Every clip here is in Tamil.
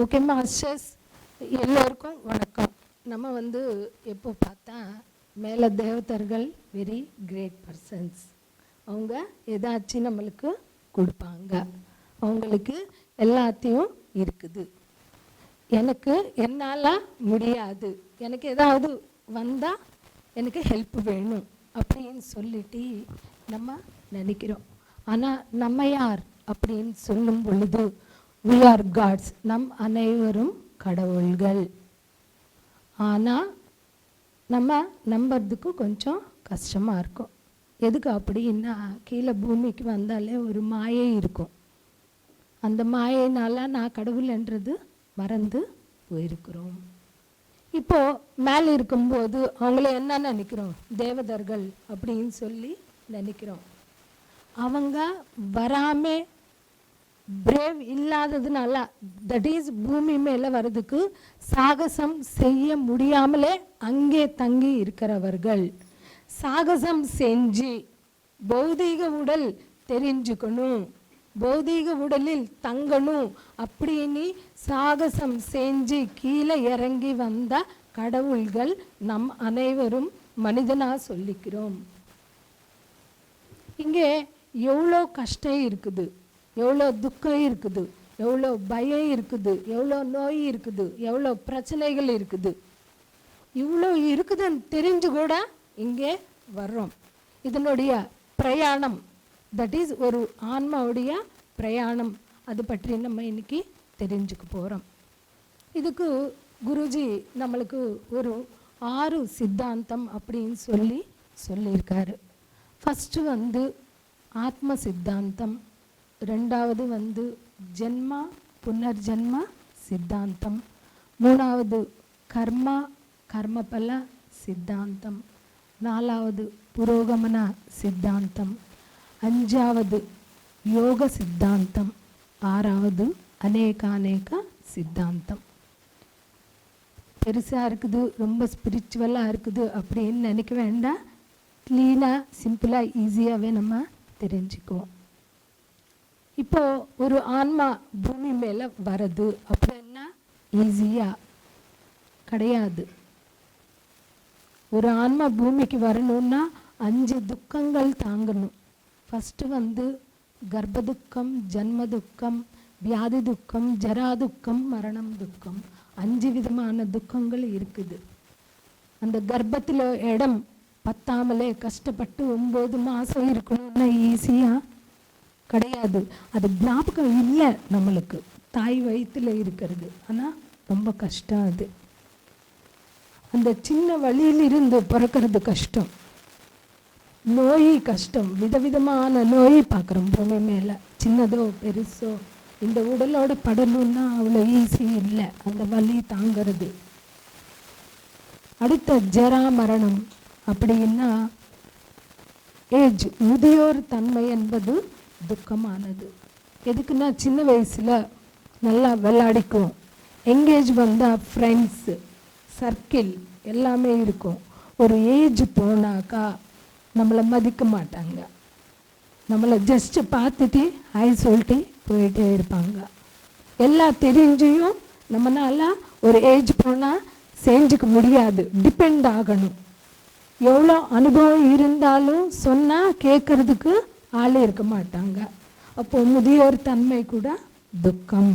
ஓகே மாஸ்டர்ஸ் எல்லோருக்கும் வணக்கம். நம்ம வந்து எப்போ பார்த்தா மேலே தேவதர்கள் வெரி கிரேட் பர்சன்ஸ் அவங்க ஏதாச்சும் நம்மளுக்கு கொடுப்பாங்க. அவங்களுக்கு எல்லாத்தையும் இருக்குது. எனக்கு என்னால் முடியாது. எனக்கு ஏதாவது வந்தால் எனக்கு ஹெல்ப் வேணும் அப்படின்னு சொல்லிட்டு நம்ம நினைக்கிறோம். ஆனால் நம்ம யார்? அப்படின்னு சொல்லும் பொழுது வி ஆர் காட்ஸ் நம் அனைவரும் கடவுள்கள். ஆனால் நம்ம நம்புறதுக்கு கொஞ்சம் கஷ்டமாக இருக்கும். எதுக்கு அப்படின்னா கீழே பூமிக்கு வந்தாலே ஒரு மாயை இருக்கும். அந்த மாயைனால நான் கடவுள்ன்றது மறந்து போயிருக்கிறோம். இப்போ மேலே இருக்கும்போது அவங்கள என்ன நினைக்கிறோம்? தேவதர்கள் அப்படின்னு சொல்லி நினைக்கிறோம். அவங்க வராமே பிரேவ் இல்லாததுனால தட் இஸ் பூமி மேலே வர்றதுக்கு சாகசம் செய்ய முடியாமலே அங்கே தங்கி இருக்கிறவர்கள். சாகசம் செஞ்சு பௌதீக உடல் தெரிஞ்சுக்கணும். பௌதீக உடலில் தங்கணும் அப்படின்னு சாகசம் செஞ்சு கீழே இறங்கி வந்த கடவுள்கள் நம் அனைவரும் மனிதனாக சொல்லிக்கிறோம். இங்கே எவ்வளோ கஷ்டம் இருக்குது. எவ்வளோ துக்கம் இருக்குது எவ்வளோ பயம் இருக்குது எவ்வளோ நோய் இருக்குது எவ்வளோ பிரச்சனைகள் இருக்குது. இவ்வளோ இருக்குதுன்னு தெரிஞ்சு கூட இங்கே வர்றோம். இதனுடைய பிரயாணம் தட் இஸ் ஒரு ஆன்மாவுடைய பிரயாணம் அது பற்றி நம்ம இன்னைக்கு தெரிஞ்சுக்க போகிறோம் இதுக்கு குருஜி நம்மளுக்கு ஒரு ஆறு சித்தாந்தம் அப்படின்னு சொல்லி சொல்லியிருக்காரு. ஃபஸ்ட்டு வந்து ஆத்ம சித்தாந்தம் ரெண்டாவது வந்து ஜென்மா புனர்ஜென்ம சித்தாந்தம். மூணாவது கர்மா கர்மபல சித்தாந்தம். நாலாவது புரோகமன சித்தாந்தம். அஞ்சாவது யோக சித்தாந்தம். ஆறாவது அநேகாநேக சித்தாந்தம். பெருசாக இருக்குது ரொம்ப ஸ்பிரிச்சுவலாக இருக்குது அப்படின்னு நினைக்க வேண்டாம். க்ளீனாக சிம்பிளாக ஈஸியாகவே நம்ம தெரிஞ்சுக்குவோம். இப்போ ஒரு ஆன்மா பூமி மேலே வரது அப்படின்னா ஈஸியாக கிடையாது. ஒரு ஆன்மா பூமிக்கு வரணும்னா அஞ்சு துக்கங்கள் தாங்கணும். ஃபஸ்ட்டு வந்து கர்ப்ப துக்கம் ஜன்ம துக்கம் வியாதி துக்கம் ஜரா துக்கம் மரணம் துக்கம் அஞ்சு விதமான துக்கங்கள் இருக்குது. அந்த கர்ப்பத்தில் இடம் பத்தாமலே கஷ்டப்பட்டு ஒம்பது மாதம் இருக்கணும்னா ஈஸியாக கிடையாது. அது ஞாபகம் இல்லை நம்மளுக்கு. தாய் வயிற்றுல இருக்கிறது. ஆனால் ரொம்ப கஷ்டம் அது. அந்த சின்ன வழியிலிருந்து பிறக்கிறது கஷ்டம். நோய் கஷ்டம். விதவிதமான நோய் பார்க்குறோம் பூமி மேலே. சின்னதோ பெருசோ இந்த உடலோட படணும்னா அவ்வளோ ஈஸி இல்லை. அந்த வலி தாங்கிறது. அடுத்த ஜரா மரணம் அப்படின்னா ஏஜ் முதியோர் தன்மை என்பது துக்கமானது. எதுக்குன்னா சின்ன வயசில் நல்லா விளையாடிக்கும் எங்கேஜ் வந்தால் ஃப்ரெண்ட்ஸு சர்க்கிள் எல்லாமே இருக்கும். ஒரு ஏஜ் போனாக்கா நம்மளை மதிக்க மாட்டாங்க. நம்மளை ஜஸ்ட்டு பார்த்துட்டு ஹாய் சொல்லிட்டு போயிட்டே இருப்பாங்க. எல்லா தெரிஞ்சியும் நம்மளால ஒரு ஏஜ் போனால் செஞ்சுக்க முடியாது. டிபெண்ட் ஆகணும். எவ்வளோ அனுபவம் இருந்தாலும் சொன்னால் கேட்குறதுக்கு ஆள் இருக்க மாட்டாங்க. அப்போ முதியோர் தன்மை கூட துக்கம்.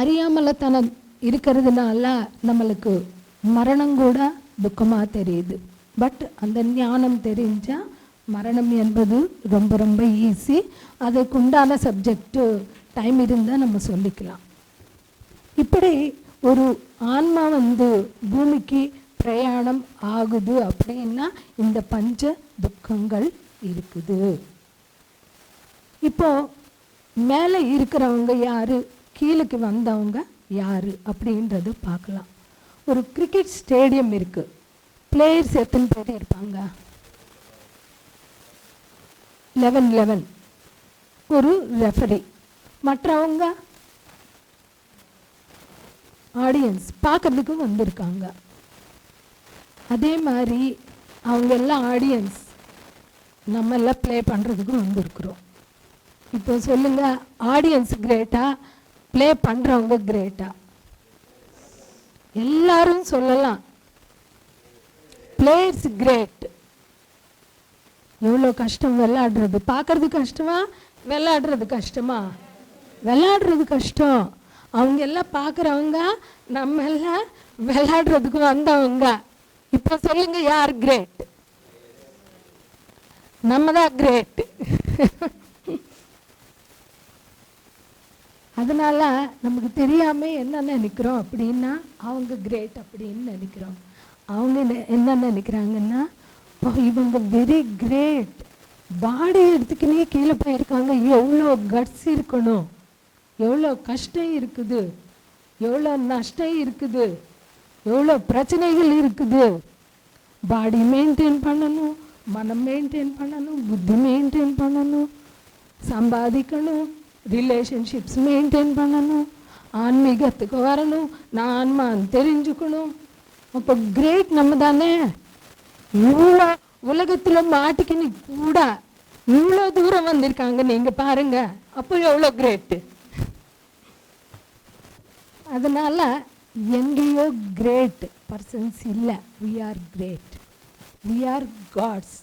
அறியாமலத்தனம் இருக்கிறதுனால நம்மளுக்கு மரணம் கூட துக்கமாக தெரியுது. பட் அந்த ஞானம் தெரிஞ்சால் மரணம் என்பது ரொம்ப ரொம்ப ஈஸி அதுக்கு உண்டான சப்ஜெக்டு டைம் இருந்தால் நம்ம சொல்லிக்கலாம். இப்படி ஒரு ஆன்மா வந்து பூமிக்கு பிரயாணம் ஆகுது அப்படின்னா இந்த பஞ்ச துக்கங்கள் இருக்குது. இப்போ மேலே இருக்கிறவங்க யாரு? கீழுக்கு வந்தவங்க யாரு? அப்படின்றது பார்க்கலாம். ஒரு கிரிக்கெட் ஸ்டேடியம் இருக்கு. பிளேயர்ஸ் எத்தனை பேர் இருப்பாங்க? லெவன் லெவன் ஒரு ரெஃபரி மற்றவங்க? ஆடியன்ஸ் பார்க்கறதுக்கு வந்திருக்காங்க. அதே மாதிரி அவங்க எல்லாம் ஆடியன்ஸ் நம்ம எல்லாம் ப்ளே பண்ணுறதுக்கு வந்திருக்கிறோம். இப்போ சொல்லுங்க ஆடியன்ஸ் கிரேட்டா ப்ளே பண்றவங்க கிரேட்டா எல்லாரும் சொல்லலாம். பிளேயர்ஸ் கிரேட் எவ்வளோ கஷ்டம் விளையாடுறது? பார்க்கறது கஷ்டமா? விளையாடுறது கஷ்டமா? விளையாடுறது கஷ்டம். அவங்க எல்லாம் பார்க்குறவங்க நம்ம எல்லாம் விளையாடுறதுக்கு வந்தவங்க. இப்போ சொல்லுங்க யார் கிரேட் நம்ம தான் கிரேட் அதனால நமக்கு தெரியாம என்ன நினைக்கிறோம் அப்படின்னா அவங்க கிரேட் அப்படின்னு நினைக்கிறோம். அவங்க என்ன- என்ன நினைக்கிறாங்கன்னா இவங்க வெரி கிரேட் பாடி எடுத்துக்கினே கீழே போயிருக்காங்க. எவ்வளோ கட்ஸ் இருக்கணும். எவ்வளோ கஷ்டம் இருக்குது. எவ்வளோ நஷ்டம் இருக்குது. எவ்வளோ பிரச்சனைகள் இருக்குது. பாடி மெயின்டைன் பண்ணணும். மனம் மெயின்டைன் பண்ணணும் புத்தி மெயின்டைன் பண்ணணும் சம்பாதிக்கணும் ரிலேஷன்ஷிப்ஸ் மெயின்டைன் பண்ணணும் ஆன்மீகத்துக்கு வரணும் நான் ஆன்மான்னு தெரிஞ்சுக்கணும். அப்போ கிரேட் நம்ம தானே? இவ்வளோ உலகத்தில் மாட்டிக்கின்னு கூட இவ்வளோ தூரம் வந்திருக்காங்க நீங்கள் பாருங்க. அப்போ எவ்வளோ கிரேட்டு அதனால எங்கேயோ கிரேட் பர்சன்ஸ் இல்லை. We are great we are gods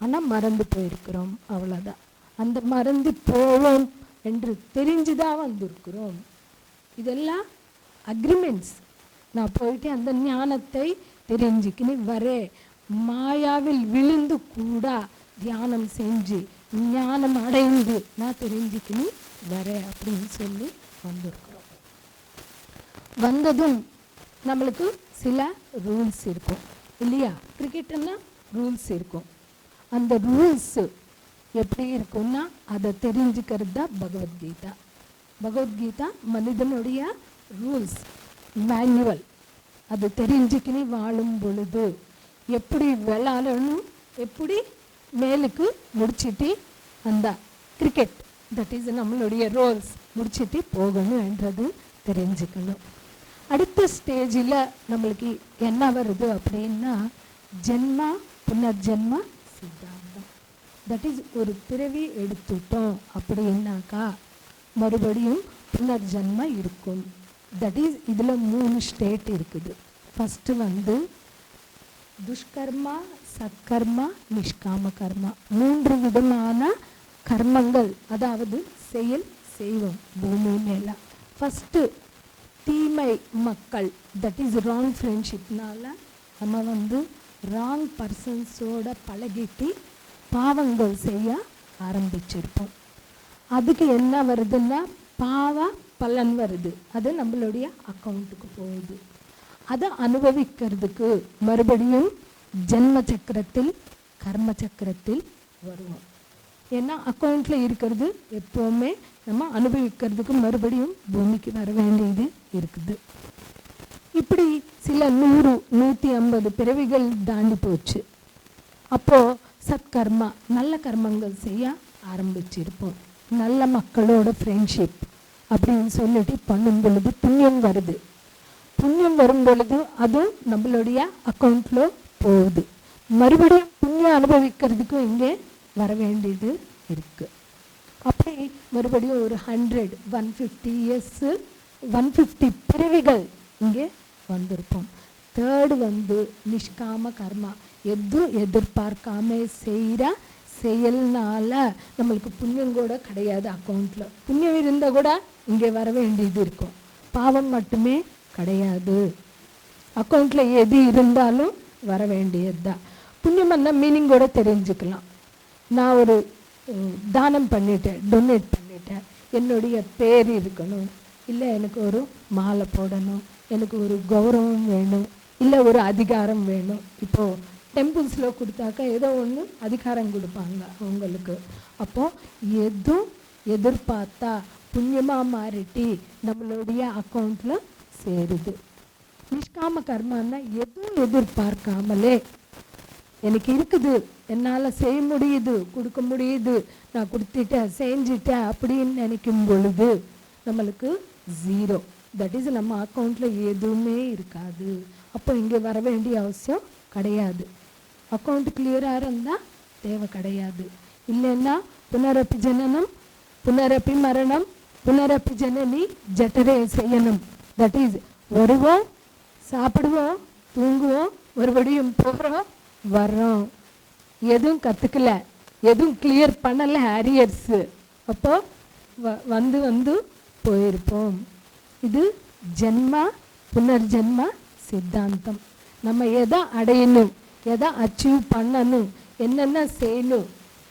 ஆனால் மறந்து போயிருக்கிறோம் அவ்வளோதான் அந்த மறந்து போவோம் என்று தெரிஞ்சு தான் வந்திருக்கிறோம். இதெல்லாம் அக்ரிமெண்ட்ஸ் நான் போயிட்டு அந்த ஞானத்தை தெரிஞ்சுக்கின்னு வரே மாயாவில் விழுந்து கூட தியானம் செஞ்சு ஞானம் அடைந்து நான் தெரிஞ்சுக்கின்னு வரேன் அப்படின்னு சொல்லி வந்திருக்கிறோம். வந்ததும் நம்மளுக்கு சில ரூல்ஸ் இருக்கும். இல்லையா? கிரிக்கெட்டுன்னா ரூல்ஸ் இருக்கும். அந்த ரூல்ஸ் எப்படி இருக்கும்னா அதை தெரிஞ்சுக்கிறது தான் பகவத்கீதா. பகவத்கீதா மனிதனுடைய ரூல்ஸ் மேனுவல் அது தெரிஞ்சுக்கினு வாழும் பொழுது எப்படி விளையாடணும் எப்படி மேலுக்கு முடிச்சிட்டு அந்த கிரிக்கெட் தட் இஸ் நம்மளுடைய ரோல்ஸ் முடிச்சிட்டு என்றது தெரிஞ்சுக்கணும். அடுத்த ஸ்டேஜில் நம்மளுக்கு என்ன வருது அப்படின்னா ஜென்மா புனர்ஜென்மா சித்தாந்தம். தட் இஸ் ஒரு பிறவி எடுத்துட்டோம் அப்படின்னாக்கா மறுபடியும் புனர்ஜென்மா இருக்கும். தட் இஸ் இதில் மூணு ஸ்டேட் இருக்குது. ஃபஸ்ட்டு வந்து துஷ்கர்மா சத்கர்மா நிஷ்காம கர்மா மூன்று விதமான கர்மங்கள் அதாவது செயல் செய்வோம் பூமி மேல. ஃபஸ்ட்டு தீமை மக்கள் தட் இஸ் ராங் ஃப்ரெண்ட்ஷிப்னால நம்ம வந்து ராங் பர்சன்ஸோட பழகிட்டு பாவங்கள் செய்ய ஆரம்பிச்சிருப்போம். அதுக்கு என்ன வருதுன்னா பாவ பலன் வருது. அது நம்மளுடைய அக்கௌண்ட்டுக்கு போகுது. அதை அனுபவிக்கிறதுக்கு மறுபடியும் ஜென்ம சக்கரத்தில் கர்ம சக்கரத்தில் வருவோம். ஏன்னா அக்கௌண்ட்டில் இருக்கிறது எப்போவுமே நம்ம அனுபவிக்கிறதுக்கு மறுபடியும் பூமிக்கு வர வேண்டியது இருக்குது. இப்படி சில நூறு நூற்றி ஐம்பது பிறவிகள் தாண்டி போச்சு. அப்போது சத்கர்மா நல்ல கர்மங்கள் செய்ய ஆரம்பிச்சிருப்போம். நல்ல மக்களோட ஃப்ரெண்ட்ஷிப் அப்படின்னு சொல்லிட்டு பண்ணும் பொழுது புண்ணியம் வருது. புண்ணியம் வரும் பொழுது அது நம்மளுடைய அக்கௌண்ட்டில் போகுது. மறுபடியும் புண்ணியம் அனுபவிக்கிறதுக்கும் இங்கே வர வேண்டியது இருக்குது அப்படி மறுபடியும் ஒரு hundred one fifty years one fifty பிறவிகள் இங்கே வந்திருப்போம் தேர்டு வந்து நிஷ்காம கர்மா. எதுவும் எதிர்பார்க்காம செய்கிற செயல்னால நம்மளுக்கு புண்ணியம் கூட கிடையாது அக்கௌண்ட்டில் புண்ணியம் இருந்தால் கூட இங்கே வர வேண்டியது இருக்கும். பாவம் மட்டுமே கிடையாது. அக்கௌண்ட்டில் எது இருந்தாலும் வர வேண்டியது தான் புண்ணியம் மீனிங் கூட தெரிஞ்சுக்கலாம். நான் ஒரு தானம் பண்ணிட்டேன் டொனேட் பண்ணிட்டேன். என்னுடைய பேர் இருக்கணும். இல்லை எனக்கு ஒரு மாலை போடணும். எனக்கு ஒரு கௌரவம் வேணும். இல்லை ஒரு அதிகாரம் வேணும். இப்போது டெம்பிள்ஸில் கொடுத்தாக்கா ஏதோ ஒன்று அதிகாரம் கொடுப்பாங்க அவங்களுக்கு. அப்போது எதுவும் எதிர்பார்த்தா புண்ணியமாக மாறிட்டி நம்மளுடைய அக்கௌண்ட்டில் சேருது. நிஷ்காம கர்மான்னா எதுவும் எதிர்பார்க்காமலே எனக்கு இருக்குது. என்னால் செய்ய முடியுது கொடுக்க முடியுது நான் கொடுத்துட்டேன் செஞ்சிட்டேன் அப்படின்னு நினைக்கும் பொழுது நம்மளுக்கு ஜீரோ தட் இஸ் நம்ம அக்கௌண்ட்டில் எதுவுமே இருக்காது. அப்போ இங்கே வர வேண்டிய அவசியம் கிடையாது. அக்கௌண்ட் கிளியராக இருந்தால் தேவை கிடையாது. இல்லைன்னா புனரப்பி ஜனனம் புனரப்பி மரணம் புனரப்பி ஜனனி ஜட்டரே செய்யணும். தட் இஸ் வருவோம் சாப்பிடுவோம் தூங்குவோம் மறுபடியும் போகிறோம் வர்றோம். எதுவும் கற்றுக்கல எதுவும் கிளியர் பண்ணலை ஹேரியர்ஸு அப்போ வ வந்து வந்து போயிருப்போம். இது ஜென்மா புனர்ஜென்மா சித்தாந்தம். நம்ம எதை அடையணும் எதை அச்சீவ் பண்ணணும் என்னென்ன செய்யணும்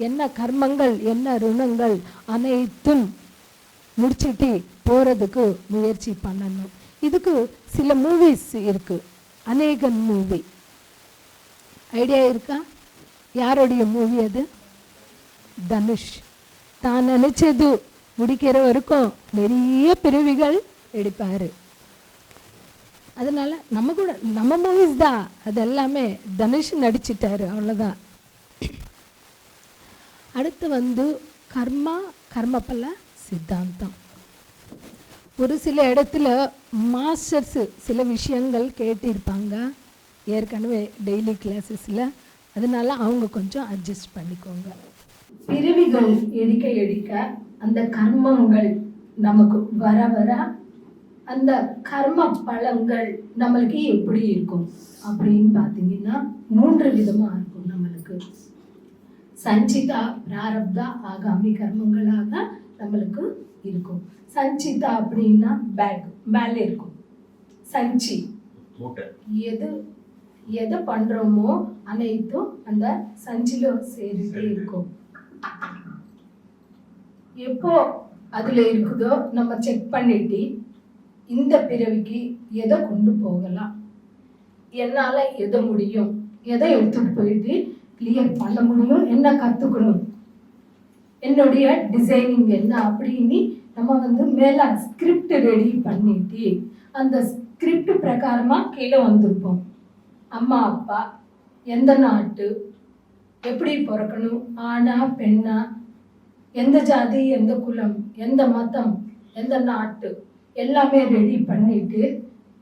என்ன கர்மங்கள் என்ன ருணங்கள் அனைத்தும் முடிச்சிட்டு போகிறதுக்கு முயற்சி பண்ணணும். இதுக்கு சில மூவிஸ் இருக்குது அநேகன் மூவி ஐடியா இருக்கா? யாருடைய மூவி அது? தனுஷ். தான் நினைச்சது முடிக்கிற வரைக்கும் நிறைய பிறவிகள் எடுப்பாரு. அதனால நம்ம கூட நம்ம மூவிஸ் தான். அது எல்லாமே தனுஷ் நடிச்சிட்டாரு. அவ்வளோதான் அடுத்து வந்து கர்மா கர்மப்பல சித்தாந்தம். ஒரு சில இடத்துல மாஸ்டர்ஸ் சில விஷயங்கள் கேட்டிருப்பாங்க. ஏற்கனவே டெய்லி கிளாஸஸில் அதனால அவங்க கொஞ்சம் அட்ஜஸ்ட் பண்ணிக்கோங்க. பிறவிகள் எடுக்க எடுக்க அந்த கர்மங்கள் நமக்கு வர வர அந்த கர்ம பலங்கள் நம்மளுக்கு எப்படி இருக்கும் அப்படின்னு பார்த்தீங்கன்னா மூன்று விதமாக இருக்கும் நம்மளுக்கு. சஞ்சிதா பிராரப்தா ஆகாமி கர்மங்களாக நம்மளுக்கு இருக்கும். சஞ்சிதா அப்படின்னா பேக் மேலே இருக்கும். சஞ்சி. எது எதை பண்றோமோ அனைத்தும் அந்த சஞ்சில சேர்ந்துட்டே இருக்கும். எப்போ அதுல இருக்குதோ நம்ம செக் பண்ணிட்டு இந்த பிறவிக்கு எதை கொண்டு போகலாம்? என்னால எதை முடியும்? எதை எடுத்துட்டு போயிட்டு கிளியர் பண்ண முடியும்? என்ன கத்துக்கணும்? என்னுடைய டிசைனிங் என்ன அப்படின்னு நம்ம வந்து மேல ஸ்கிரிப்ட் ரெடி பண்ணிட்டு அந்த ஸ்கிரிப்ட் பிரகாரமா கீழே வந்திருப்போம். அம்மா அப்பா எந்த நாட்டு எப்படி பிறக்கணும் ஆணா பெண்ணா எந்த ஜாதி எந்த குலம் எந்த மதம் எந்த நாட்டு எல்லாமே ரெடி பண்ணிட்டு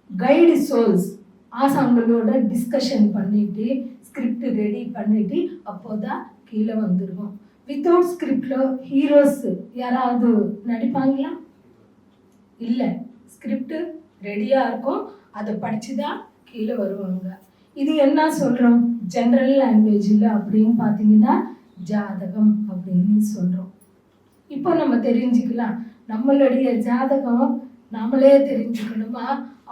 கைடு சோல்ஸ் ஆசாங்களோட டிஸ்கஷன் பண்ணிட்டு ஸ்கிரிப்ட் ரெடி பண்ணிட்டு அப்போதான் கீழே வந்துடுவோம் வித்தவுட் ஸ்கிரிப்டில் ஹீரோஸ் யாராவது நடிப்பாங்களா? இல்லை. ஸ்கிரிப்ட் ரெடியாக இருக்கும். அதை படித்து தான் கீழே வருவாங்க. இது என்ன சொல்கிறோம் ஜென்ரல் லாங்குவேஜில் அப்படின்னு பார்த்தீங்கன்னா ஜாதகம் அப்படின்னு சொல்கிறோம் இப்போ நம்ம தெரிஞ்சுக்கலாம். நம்மளுடைய ஜாதகம் நம்மளே தெரிஞ்சுக்கணுமா?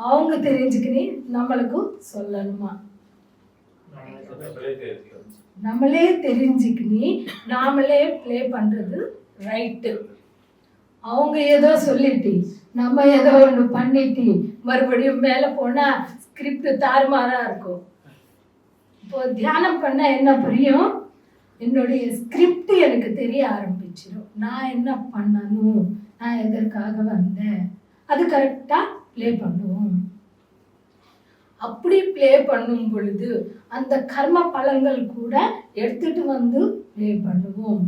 அவங்க தெரிஞ்சுக்கணும் நம்மளுக்கும் சொல்லணுமா? நம்மளே தெரிஞ்சுக்கினி நாமளே ப்ளே பண்ணுறது ரைட்டு அவங்க ஏதோ சொல்லிட்டு நம்ம ஏதோ ஒன்று பண்ணிட்டு மறுபடியும் மேலே போனால் ஸ்கிரிப்ட் தாறுமாறாக இருக்கும். இப்போ தியானம் பண்ண என்ன புரியும்? என்னுடைய ஸ்கிரிப்ட் எனக்கு தெரிய ஆரம்பிச்சிடும் நான் என்ன பண்ணணும்? நான் எதற்காக வந்தேன்? அது கரெக்டாக ப்ளே பண்ணுவோம். அப்படி ப்ளே பண்ணும் பொழுது அந்த கர்ம பலன்கள் கூட எடுத்துட்டு வந்து ப்ளே பண்ணுவோம்.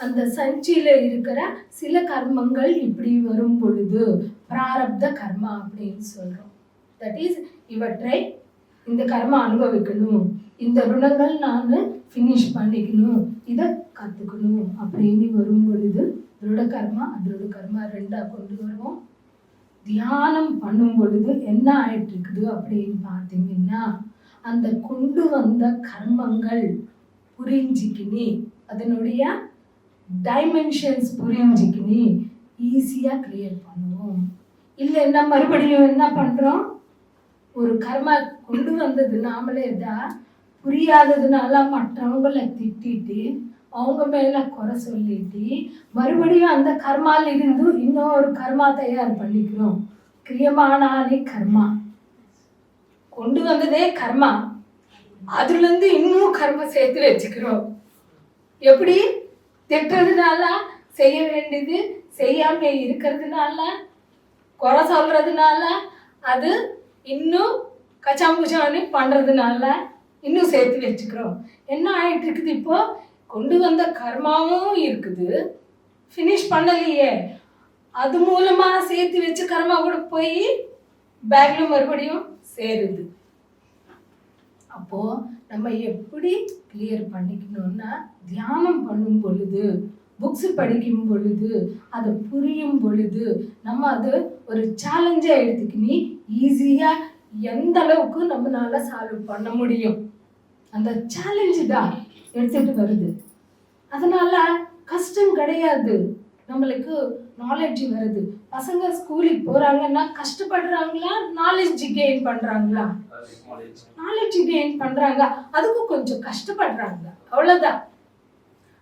அந்த சஞ்சியில் இருக்கிற சில கர்மங்கள் இப்படி வரும் பொழுது பிராரப்த கர்மா அப்படின்னு சொல்கிறோம் தட் இஸ் இவற்றை இந்த கர்மா அனுபவிக்கணும். இந்த ருணங்கள் நான் ஃபினிஷ் பண்ணிக்கணும். இதை கற்றுக்கணும் அப்படின்னு வரும் பொழுது திருட கர்மா அதிருட கர்மா ரெண்டாக கொண்டு வருவோம். தியானம் பண்ணும் பொழுது என்ன ஆயிட்டு இருக்குது அப்படின்னு பார்த்தீங்கன்னா அந்த கொண்டு வந்த கர்மங்கள் புரிஞ்சிக்கினி அதனுடைய டைமென்ஷன்ஸ் புரிஞ்சிக்கினி ஈஸியாக க்ரியேட் பண்ணுவோம். இல்லைன்னா மறுபடியும் என்ன பண்ணுறோம் ஒரு கர்மா கொண்டு வந்தது நாமளே தான் புரியாததுனால மற்றவங்கள திட்டிட்டு அவங்க மேல குறை சொல்லிட்டு மறுபடியும் அந்த கர்மால இருந்து இன்னொரு கர்மா தயார் பண்ணிக்கிறோம். கிரியமானாலே கர்மா. கொண்டு வந்ததே கர்மா. அதுலேருந்து இன்னும் கர்மா சேர்த்து வச்சுக்கிறோம். எப்படி? திட்டுறதுனால செய்ய வேண்டியது செய்யாம இருக்கிறதுனால குறை சொல்றதுனால அது இன்னும் கச்சாம்புச்சான்னு பண்ணுறதுனால இன்னும் சேர்த்து வச்சுக்கிறோம். என்ன ஆகிட்டு இருக்குது இப்போ? கொண்டு வந்த கர்மாவும் இருக்குது. ஃபினிஷ் பண்ணலையே. அது மூலமாக சேர்த்து வச்சு கர்மா கூட போய் பேக்கில் மறுபடியும் சேருது. அப்போ நம்ம எப்படி கிளியர் பண்ணிக்கணும்னா தியானம் பண்ணும் பொழுது புக்ஸ் படிக்கும் பொழுது அதை புரியும் பொழுது நம்ம அது ஒரு சேலஞ்சாக எடுத்துக்கினி ஈஸியாக எந்த அளவுக்கு நம்மளால சால்வ் பண்ண முடியும்? அந்த சேலஞ்சு தான் எடுத்துட்டு வருது. அதனால கஷ்டம் கிடையாது. நம்மளுக்கு நாலேஜ் வருது. பசங்க ஸ்கூலுக்கு போறாங்கன்னா கஷ்டப்படுறாங்களா? நாலேஜ் கெயின் பண்றாங்களா? நாலேஜ் கெயின் பண்றாங்க. அதுக்கும் கொஞ்சம் கஷ்டப்படுறாங்க. அவ்வளவுதான்.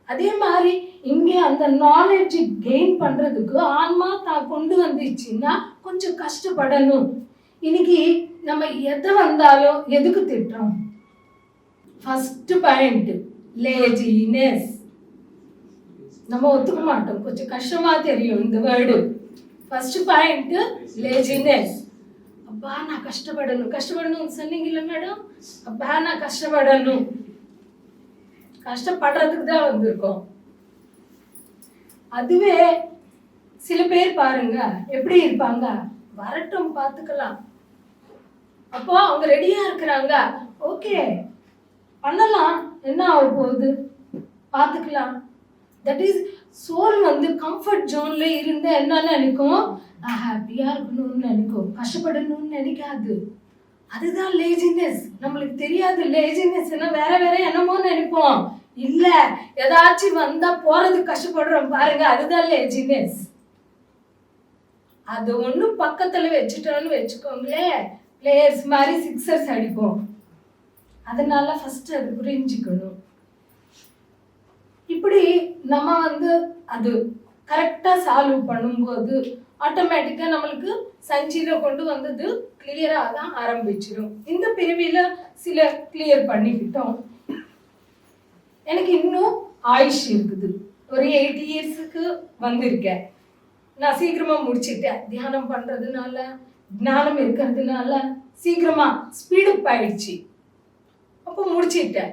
அதே மாதிரி இங்கே அந்த நாலேஜ் கெயின் பண்றதுக்கு ஆன்மா தான் கொண்டு வந்துச்சுன்னா கொஞ்சம் கஷ்டப்படணும் இன்னைக்கு நம்ம எதை வந்தாலும் எதுக்கு திட்டுறோம் ஃபர்ஸ்ட் பாயிண்ட் லேஜினஸ் நம்ம ஒத்துக்க மாட்டோம் கொஞ்சம் கஷ்டமா தெரியும் இந்த வேர்டு ஃபர்ஸ்ட் பாயிண்ட் லேஜினஸ் அப்பா நான் கஷ்டப்படணும் கஷ்டப்படணும் சொன்னீங்கல்ல மேடம் அப்பா நான் கஷ்டப்படணும் கஷ்டப்படுறதுக்கு தான் வந்திருக்கோம். அதுவே சில பேர் பாருங்க எப்படி இருப்பாங்க? வரட்டும் பார்த்துக்கலாம். அப்போ அவங்க ரெடியா இருக்கிறாங்க. ஓகே பண்ணலாம். என்ன ஆக போகுது? பார்த்துக்கலாம். தட் இஸ் சோல் வந்து கம்ஃபர்ட் ஜோன்ல இருந்து என்ன நினைக்கும்? நான் ஹாப்பியா இருக்கணும்னு நினைக்கும். கஷ்டப்படணும்னு நினைக்காது. அதுதான் லேசினஸ் நம்மளுக்கு தெரியாது லேசினஸ் வேற வேற என்னமோ நினைப்போம். இல்ல ஏதாச்சும் வந்தா போறது கஷ்டப்படுறோம் பாருங்க அதுதான் லேசினஸ் அது ஒண்ணும் பக்கத்துல வச்சுட்டோம்னு வச்சுக்கோங்களேன். பிளேயர்ஸ் மாதிரி சிக்ஸர்ஸ் அடிப்போம். அதனால ஃபர்ஸ்ட் அது புரிஞ்சுக்கணும். இப்படி நம்ம வந்து அது கரெக்டாக சால்வ் பண்ணும்போது ஆட்டோமேட்டிக்காக நம்மளுக்கு சஞ்சியில் கொண்டு வந்தது கிளியராக தான் ஆரம்பிச்சிடும் இந்த பிரிவில் சில கிளியர் பண்ணிக்கிட்டோம். எனக்கு இன்னும் ஆயுஷ் இருக்குது. ஒரு எயிட் இயர்ஸுக்கு வந்திருக்கேன். நான் சீக்கிரமாக முடிச்சிட்டேன். தியானம் பண்ணுறதுனால ஞானம் இருக்கிறதுனால சீக்கிரமாக ஸ்பீடப் ஆயிடுச்சு. அப்போ முடிச்சிட்டேன்.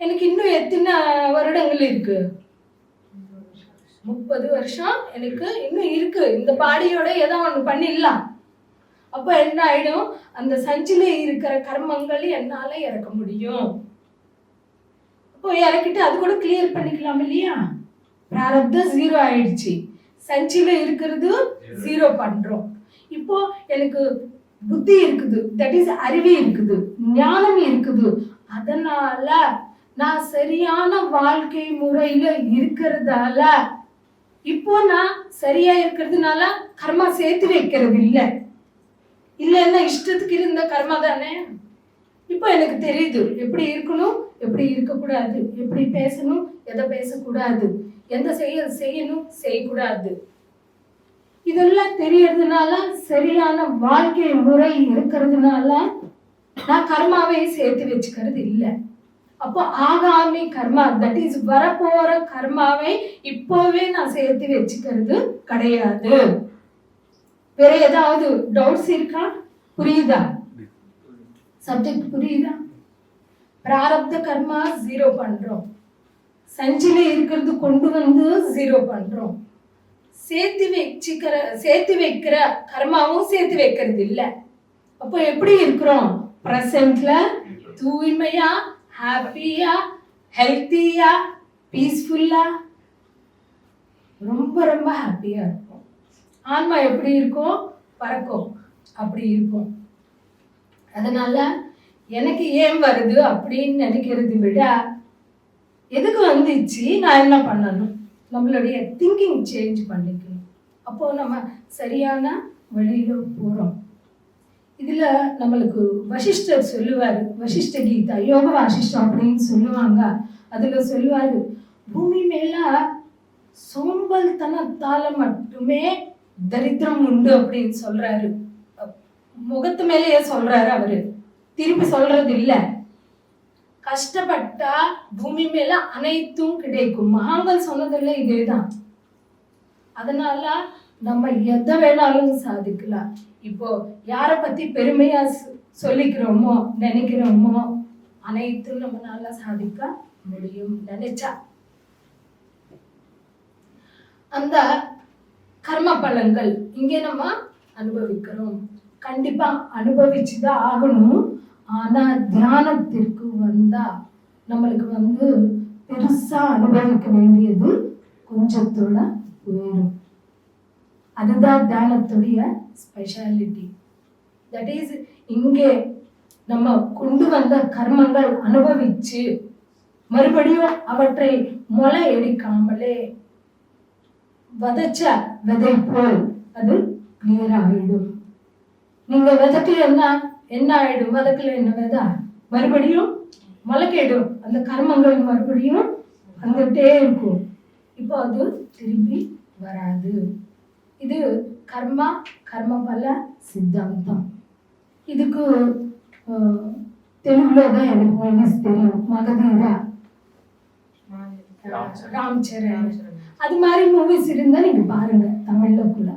எனக்கு இன்னும் எத்தனை வருடங்கள் இருக்குது முப்பது வருஷம் எனக்கு இன்னும் இருக்கு. இந்த பாடியோட ஏதோ ஒன்று பண்ணிடலாம். அப்போ என்ன ஆயிடும்? அந்த சஞ்சில இருக்கிற கர்மங்கள் என்னால இறக்க முடியும். அப்போ இறக்கிட்டு அது கூட கிளியர் பண்ணிக்கலாம் இல்லையா? பிராரப்தம் ஜீரோ ஆயிடுச்சு. சஞ்சில இருக்கிறது ஜீரோ பண்றோம். இப்போ எனக்கு புத்தி இருக்குது. தட் இஸ் அறிவு இருக்குது. ஞானம் இருக்குது. அதனால நான் சரியான வாழ்க்கை முறையில இருக்கிறதால இப்போ நான் சரியா இருக்கிறதுனால கர்மா சேர்த்து வைக்கிறது இல்லை. இல்லைன்னா இஷ்டத்துக்கு இருந்த கர்மா தானே? இப்போ எனக்கு தெரியுது. எப்படி இருக்கணும்? எப்படி இருக்கக்கூடாது? எப்படி பேசணும்? எதை பேசக்கூடாது? எந்த செய்ய செய்யணும்? செய்யக்கூடாது. இதெல்லாம் தெரியறதுனால சரியான வாழ்க்கை முறை இருக்கிறதுனால நான் கர்மாவை சேர்த்து வச்சுக்கிறது இல்லை. அப்போ ஆகாமி கர்மா தட் இஸ் வரப்போற கர்மாவை இப்போவே நான் சேர்த்து வச்சுக்கிறது கிடையாது. வேற ஏதாவது டவுட்ஸ் இருக்கா? புரியுதா? சப்ஜெக்ட் புரியுதா? பிராரப்த கர்மா ஜீரோ பண்றோம். சஞ்சில இருக்கிறது கொண்டு வந்து ஜீரோ பண்றோம். சேர்த்து வச்சுக்கிற சேர்த்து வைக்கிற கர்மாவும் சேர்த்து வைக்கிறது இல்லை. அப்போ எப்படி இருக்கிறோம்? ப்ரெசன்ட்ல தூய்மையா ஹாப்பியா ஹெல்த்தியா பீஸ்ஃபுல்லா? ரொம்ப ரொம்ப ஹாப்பியா இருக்கும் ஆன்மா எப்படி இருக்கும் பறக்கும். அப்படி இருக்கும் அதனால எனக்கு ஏன் வருது அப்படின்னு நினைக்கிறது விட எதுக்கு வந்துச்சு? நான் என்ன பண்ணணும்? நம்மளுடைய திங்கிங் சேஞ்ச் பண்ணிக்கணும். அப்போ நம்ம சரியான வழியில போறோம். இதுல நம்மளுக்கு வசிஷ்டர் சொல்லுவார் வசிஷ்ட கீதா யோக வாசிஷ்டம் அப்படின்னு சொல்லுவாங்க. அதுல சொல்லுவார் பூமி மேல சோம்பல்தனத்தால மட்டுமே தரித்திரம் உண்டு அப்படின்னு சொல்றாரு. முகத்து மேலேயே சொல்றாரு அவரு. திரும்பி சொல்றது இல்ல. கஷ்டப்பட்டா பூமி மேல அனைத்தும் கிடைக்கும். மகாங்கள் சொன்னதில்ல இதேதான். அதனால நம்ம எதை வேணாலும் சாதிக்கலாம். இப்போ யாரை பத்தி பெருமையா சொல்லிக்கிறோமோ நினைக்கிறோமோ அனைத்தும் நம்மளால சாதிக்க முடியும் நினைச்சா. அந்த கர்ம பலன்கள் இங்கே நம்ம அனுபவிக்கிறோம். கண்டிப்பா அனுபவிச்சுதான் ஆகணும். ஆனா தியானத்திற்கு வந்தா நம்மளுக்கு வந்து பெருசா அனுபவிக்க வேண்டியது கொஞ்சத்தோட உயரும். போயிடும் அதுதான் தியானத்துடைய ஸ்பெஷாலிட்டி தட் இஸ் இங்கே நம்ம கொண்டு வந்த கர்மங்கள் அனுபவிச்சு மறுபடியும் அவற்றை முளை எடுக்காமலே விதைச்ச விதை போல் அது கிளியர் ஆகிடும் நீங்க விதைக்கலன்னா என்ன ஆயிடும்? விதைக்கல என்ன விதை? மறுபடியும் முளைக்கிடும். அந்த கர்மங்கள் மறுபடியும் வந்துட்டே இருக்கும். இப்போ அது திரும்பி வராது. இது கர்மா கர்மபல சித்தாந்தம். இதுக்கு தெலுங்குல தான் எனக்கு மூவிஸ் தெரியும். மகதீரா. ராம் சரண் அது மாதிரி மூவிஸ் இருந்தா நீங்க பாருங்க தமிழ்ல கூட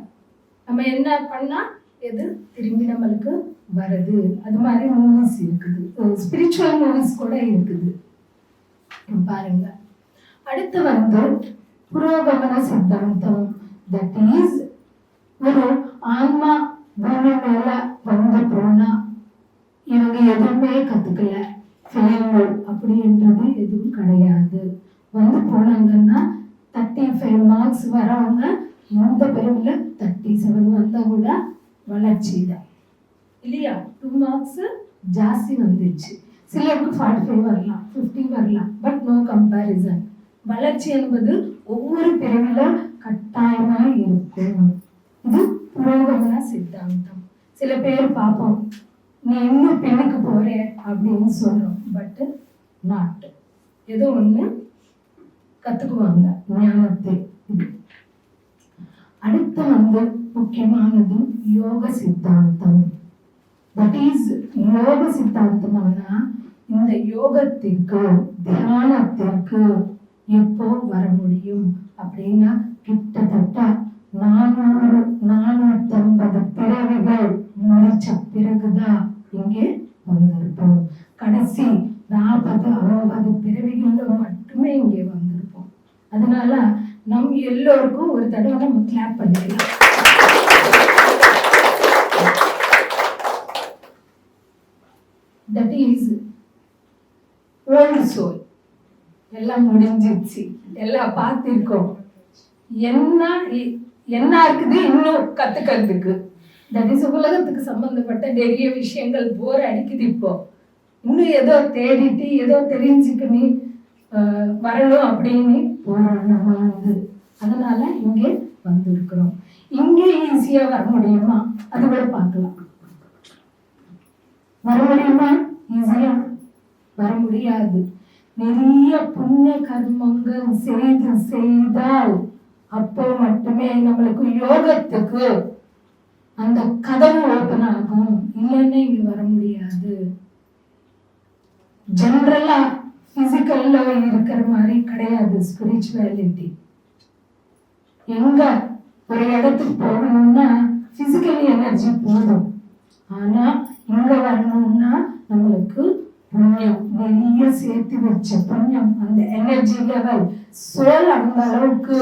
நம்ம என்ன பண்ணா எது திரும்பி நம்மளுக்கு வருது? அது மாதிரி மூவிஸ் இருக்குது. ஸ்பிரிச்சுவல் மூவிஸ் கூட இருக்குது. பாருங்க. அடுத்து வந்து புரோகமன சித்தாந்தம். தட் இஸ் ஒரு ஆன்மா பூமி மேல வந்து போனா இவங்க எதுவுமே கத்துக்கல. ஃபெயில்யூர் அப்படின்றது எதுவும் கிடையாது. வந்து போனாங்கன்னா தேர்ட்டி ஃபைவ் மார்க்ஸ் வரவங்க இந்த பிரிவில் தேர்ட்டி செவன் வந்தால் கூட வளர்ச்சி தான். இல்லையா? டூ மார்க்ஸ் ஜாஸ்தி வந்துச்சு சிலருக்கு ஃபார்ட்டி ஃபைவ் வரலாம் ஃபிஃப்டி வரலாம். பட் நோ கம்பேரிசன் வளர்ச்சி என்பது ஒவ்வொரு பிரிவில் கட்டாயமாக இருக்கும். இது புரோகமன சித்தாந்தம். சில பேர் பார்ப்போம் நீ என்ன பெண்ணுக்கு போற அப்படின்னு சொல்றோம். பட் நாட் ஏதோ ஒண்ணு கத்துக்குவாங்க ஞானத்தை. அடுத்த அடுத்து வந்து முக்கியமானது யோக சித்தாந்தம். தட் இஸ் யோக சித்தாந்தம்னா இந்த யோகத்திற்கு தியானத்திற்கு எப்போ வர முடியும்? அப்படின்னா கிட்டத்தட்ட நானூறு நானூத்தம்பது பிறவிகள் முடிச்ச பிறகுதான் இங்கே வந்திருப்போம் கடைசி நாற்பது அறுபது பிறவிகள்ல மட்டுமே இங்கே வந்திருப்போம் அதனால நம் எல்லோருக்கும் ஒரு தடவை நம்ம கிளாப் பண்ணிக்கலாம். தட் இஸ் ஓல்டு சோல் எல்லாம் முடிஞ்சிருச்சு. எல்லாம் பார்த்துருக்கோம். என்ன என்ன இருக்குது இன்னும் கத்துக்கிறதுக்கு? தட் இஸ் உலகத்துக்கு சம்பந்தப்பட்ட நிறைய விஷயங்கள் போர் அடிக்குது இப்போ. இன்னும் ஏதோ தேடிட்டு ஏதோ தெரிஞ்சுக்கணும் வரணும் அப்படின்னு போறோம் அதனால இங்கே வந்திருக்கிறோம். இங்கே ஈஸியா வர முடியுமா? அது கூட பார்க்கலாம். வர முடியுமா? ஈஸியா வர முடியாது. நிறைய புண்ணிய கர்மங்கள் செய்து செய்தால் அப்போ மட்டுமே நம்மளுக்கு யோகத்துக்கு அந்த கதவு ஓபன் ஆகும். இல்லைன்னா இங்க வர முடியாது. ஜென்ரலா பிசிக்கல்ல இருக்கிற மாதிரி கிடையாது ஸ்பிரிச்சுவாலிட்டி எங்க? ஒரு இடத்துக்கு போகணும்னா பிசிக்கல் எனர்ஜி போதும். ஆனா இங்க வரணும்னா நம்மளுக்கு புண்ணியம். நிறைய சேர்த்து வச்ச புண்ணியம் அந்த எனர்ஜி லெவல் சோல் அந்த அளவுக்கு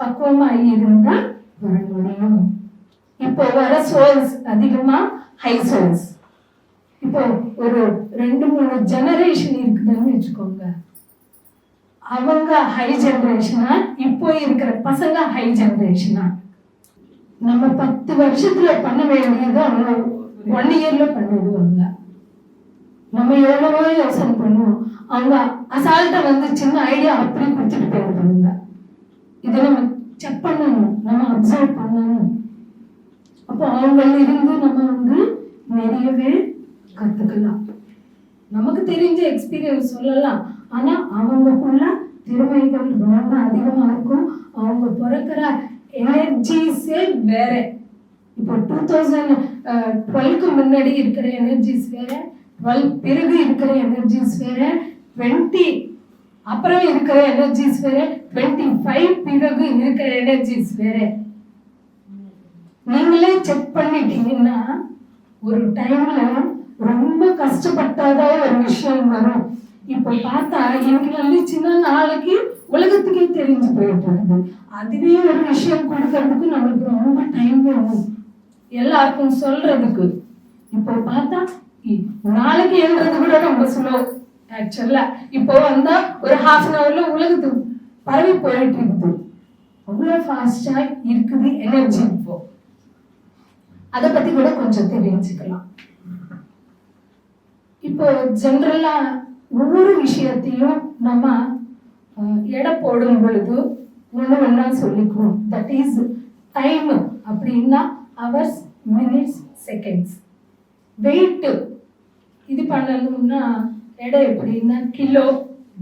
பக்குவமாக இருந்தா வர முடியும். இப்போ வர சோல்ஸ் அதிகமா ஹை சோல்ஸ் இப்போ ஒரு ரெண்டு மூணு ஜெனரேஷன் இருக்குதுன்னு வச்சுக்கோங்க. அவங்க ஹை ஜென்ரேஷனா இப்போ இருக்கிற பசங்க ஹை ஜென்ரேஷனா நம்ம பத்து வருஷத்துல பண்ண வேண்டியது அவங்க ஒன் இயர்ல பண்ணிடுவாங்க. நம்ம எவ்வளவோ யோசனை பண்ணுவோம். அவங்க அசால்ட்டா வந்து சின்ன ஐடியா அப்படி கொடுத்துட்டு போயிடுவாங்க. இதை நம்ம செக் பண்ணணும். நம்ம அப்சர்வ் பண்ணணும். அப்போ அவங்கள இருந்து நம்ம வந்து நிறையவே கத்துக்கலாம். நமக்கு தெரிஞ்ச எக்ஸ்பீரியன்ஸ் சொல்லலாம். ஆனா அவங்களுக்குள்ள திறமைகள் ரொம்ப அதிகமா இருக்கும். அவங்க பிறக்கிற எனர்ஜிஸே வேற. இப்போ டூ தௌசண்ட் டுவெல்க்கு முன்னாடி இருக்கிற எனர்ஜிஸ் வேற டுவெல் பிறகு இருக்கிற எனர்ஜிஸ் வேற டுவெண்ட்டி அப்புறம் இருக்கிற எனர்ஜிஸ் வேற டுவெண்ட்டி ஃபைவ் பிறகு இருக்கிற எனர்ஜிஸ் வேற. நீங்களே செக் பண்ணிட்டீங்கன்னா ஒரு டைம்ல ரொம்ப கஷ்டப்பட்டாதான் ஒரு விஷயம் வரும். இப்போ பார்த்தா எனக்கு வந்து சின்ன நாளைக்கு உலகத்துக்கே தெரிஞ்சு போயிட்டு அதுவே ஒரு விஷயம் கொடுக்கறதுக்கு நம்மளுக்கு ரொம்ப டைம் வேணும். எல்லாருக்கும் சொல்றதுக்கு. இப்போ பார்த்தா நாளைக்கு எழுதுறது கூட ரொம்ப ஸ்லோ ஆக்சுவலா இப்போ வந்தா ஒரு ஹாஃப் அன் ஹவர்ல உலகத்துக்கு பரவி போயிட்டு இருக்குது. அவ்வளோ ஃபாஸ்டா இருக்குது எனர்ஜி இப்போ. அதை பத்தி கூட கொஞ்சம் தெரிஞ்சுக்கலாம். இப்போ ஜென்ரலா ஒவ்வொரு விஷயத்தையும் நம்ம எடை போடும் பொழுது ஒன்று ஒன்றா சொல்லிக்குவோம். தட் இஸ் டைம் அப்படின்னா அவர்ஸ் மினிட்ஸ் செகண்ட்ஸ் வெயிட் இது பண்ணணும்னா எடை எப்படின்னா கிலோ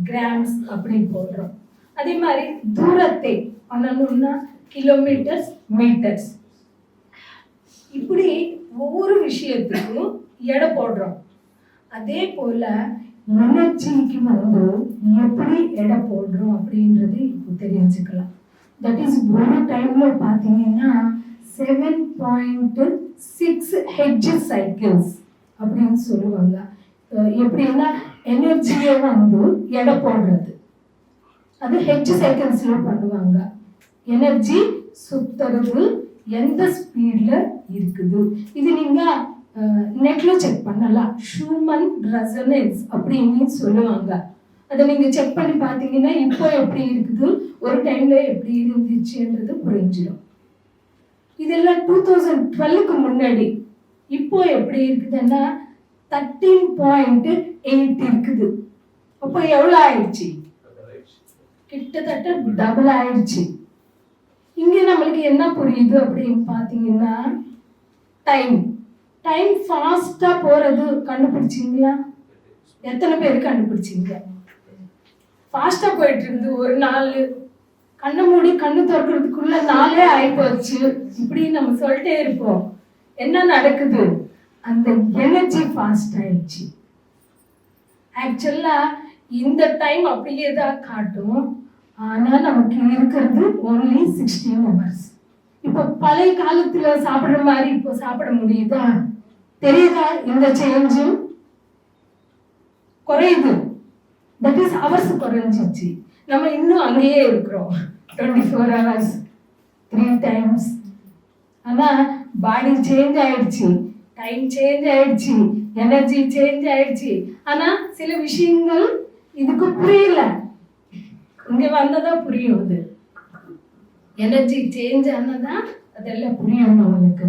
கிராம்ஸ் அப்படின்னு போடுறோம். அதே மாதிரி தூரத்தை பண்ணணும்னா கிலோமீட்டர்ஸ் மீட்டர்ஸ் இப்படி ஒவ்வொரு விஷயத்துக்கும் எடை போடுறோம். அதே போல எனர்ஜிக்கு வந்து எப்படி எடை போடுறோம் அப்படின்றது இப்போ தெரிஞ்சுக்கலாம். தட் இஸ் ஒரு டைம்ல பார்த்தீங்கன்னா seven point six hedge cycles அப்படின்னு சொல்லுவாங்க. எப்படின்னா எனர்ஜியை வந்து எடை போடுறது. அது ஹெஜ் சைக்கிள்ஸ்ல பண்ணுவாங்க. எனர்ஜி சுத்துறது எந்த ஸ்பீட்ல இருக்குது. இது நீங்க நெட்டில் செக் பண்ணலாம். ஹியூமன் ரெசனன்ஸ் அப்படின்னு சொல்லுவாங்க. அதை நீங்க செக் பண்ணி பார்த்தீங்கன்னா இப்போ எப்படி இருக்குது? ஒரு டைம்ல எப்படி இருந்துச்சுன்றது புரிஞ்சிடும். இதெல்லாம் டூ தௌசண்ட் டுவெல்லுக்கு முன்னாடி. இப்போ எப்படி இருக்குதுன்னா தேர்ட்டீன் பாயிண்ட் எயிட் இருக்குது. அப்போ எவ்வளோ ஆயிடுச்சு? கிட்டத்தட்ட டபுள் ஆயிடுச்சு. இங்கே நம்மளுக்கு என்ன புரியுது அப்படின்னு பார்த்தீங்கன்னா டைம் டைம் ஃபாஸ்டா போறது கண்டுபிடிச்சிங்களா? எத்தனை பேர் கண்டுபிடிச்சிங்க? ஃபாஸ்டா போயிட்டு இருந்து ஒரு நாள் கண்ணை மூடி கண்ணு திறக்கிறதுக்குள்ள நாளே ஆகிப்போச்சு இப்படி நம்ம சொல்லிட்டே இருப்போம். என்ன நடக்குது? அந்த எனர்ஜி ஃபாஸ்ட் ஆயிடுச்சு. ஆக்சுவலா இந்த டைம் அப்படியே தான் காட்டும். ஆனா நமக்கு இருக்கிறது ஒன்லி சிக்ஸ்டீன் ஹவர்ஸ் இப்போ பழைய காலத்துல சாப்பிடுற மாதிரி இப்போ சாப்பிட முடியுதா? தெரியுதா? இந்த சேஞ்சு குறையுது. தட் இஸ் ஹவர்ஸ் குறைஞ்சிச்சு. நம்ம இன்னும் அங்கேயே இருக்கிறோம். Twenty four hours three times ஆனால் பாடி சேஞ்ச் ஆயிடுச்சு. டைம் சேஞ்ச் ஆயிடுச்சு. எனர்ஜி சேஞ்ச் ஆயிடுச்சு. ஆனால் சில விஷயங்கள் இதுக்கு புரியல. இங்கே வந்ததா புரியும் அது. எனர்ஜி சேஞ்ச் ஆனதான் அதெல்லாம் புரியும் நம்மளுக்கு.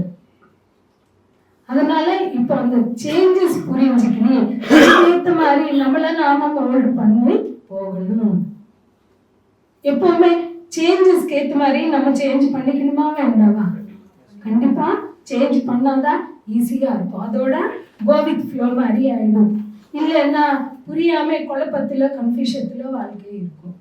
அதனால இப்போ அந்த சேஞ்சஸ் புரிஞ்சுக்கணும் ஏத்த மாதிரி நம்மள நாம மோல்டு பண்ணி போகணும். எப்பவுமே சேஞ்சஸ்க்கு ஏத்த மாதிரி நம்ம சேஞ்ச் பண்ணிக்கணுமா வேண்டாமா? கண்டிப்பா சேஞ்ச் பண்ணாதான் ஈஸியா இருக்கும். அதோட கோ வித் ஃப்ளோ மாதிரி ஆயிடும். இல்லைன்னா புரியாம குழப்பத்துல கன்ஃபியூஷத்துல வாழ்க்கை இருக்கும்.